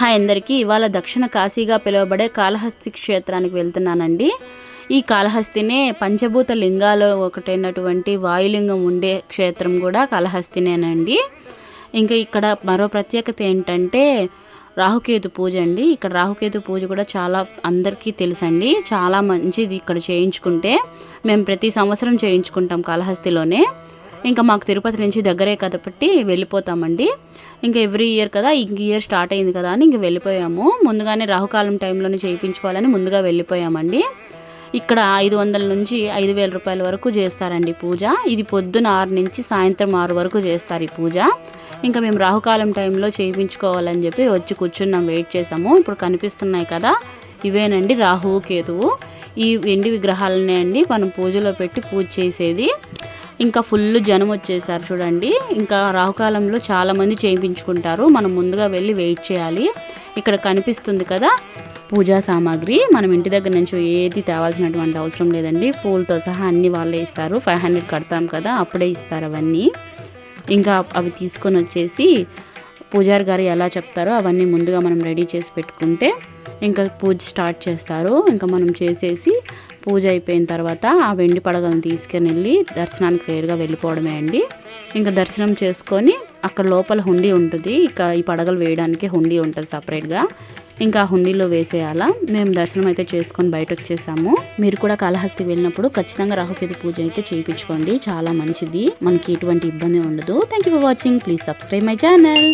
Hi అందరికీ ఇవాళ దక్షిణ కాశీగా పిలువబడే కాళహస్తి క్షేత్రానికి వెళ్తున్నానండి. ఈ కాళహస్తినే పంచభూత లింగాలు ఒకటైనటువంటి వాయులింగం ఉండే క్షేత్రం కూడా కాళహస్తినేనండి. ఇంకా ఇక్కడ మరో ప్రత్యేకత ఏంటంటే రాహుకేతు పూజ అండి. ఇక్కడ రాహుకేతు పూజ కూడా చాలా అందరికీ తెలుసండి. చాలా మంచిది ఇక్కడ చేయించుకుంటే. మేము ప్రతి సంవత్సరం చేయించుకుంటాం కాళహస్తిలోనే. ఇంకా మాకు తిరుపతి నుంచి దగ్గరే కాబట్టి వెళ్ళిపోతామండి. ఇంకా ఎవ్రీ ఇయర్ కదా ఇంక ఇయర్ స్టార్ట్ అయింది కదా అని ఇంక వెళ్ళిపోయాము. ముందుగానే రాహుకాలం టైంలోనే చేయించుకోవాలని ముందుగా వెళ్ళిపోయామండి. ఇక్కడ ఐదు వందల నుంచి ఐదు వేల రూపాయల వరకు చేస్తారండి పూజ. ఇది పొద్దున ఆరు నుంచి సాయంత్రం ఆరు వరకు చేస్తారు ఈ పూజ. ఇంకా మేము రాహుకాలం టైంలో చేయించుకోవాలని చెప్పి వచ్చి కూర్చున్నాం వెయిట్ చేసాము ఇప్పుడు కనిపిస్తున్నాయి కదా ఇవేనండి రాహువు కేతువు. ఈ ఎండి విగ్రహాలనే అండి మనం పూజలో పెట్టి పూజ చేసేది. ఇంకా ఫుల్ జనం వచ్చేసారు చూడండి. ఇంకా రాహుకాలంలో చాలామంది చేయించుకుంటారు. మనం ముందుగా వెళ్ళి వెయిట్ చేయాలి. ఇక్కడ కనిపిస్తుంది కదా పూజా సామాగ్రి. మనం ఇంటి దగ్గర నుంచి ఏది తేవాల్సినటువంటి అవసరం లేదండి. పూలతో సహా అన్ని వాళ్ళే ఇస్తారు. ఫైవ్ హండ్రెడ్ కడతాం కదా అప్పుడే ఇస్తారు అవన్నీ. ఇంకా అవి తీసుకొని వచ్చేసి పూజారి గారు ఎలా చెప్తారో అవన్నీ ముందుగా మనం రెడీ చేసి పెట్టుకుంటే ఇంకా పూజ స్టార్ట్ చేస్తారు. ఇంకా మనం చేసేసి పూజ అయిపోయిన తర్వాత ఆ వెండి పడగలను తీసుకుని వెళ్ళి దర్శనానికి నేరుగా వెళ్ళిపోవడమే అండి. ఇంకా దర్శనం చేసుకొని అక్కడ లోపల హుండీ ఉంటుంది. ఇక ఈ పడగలు వేయడానికి హుండీ ఉంటుంది సపరేట్గా. ఇంకా ఆ హుండీలో వేసేయాలా. మేము దర్శనం అయితే చేసుకొని బయట వచ్చేసాము మీరు కూడా కాళహస్తికి వెళ్ళినప్పుడు ఖచ్చితంగా రాహుకేతు పూజ అయితే చేయించుకోండి. చాలా మంచిది. మనకి ఎటువంటి ఇబ్బంది ఉండదు. Thank you for watching please subscribe my channel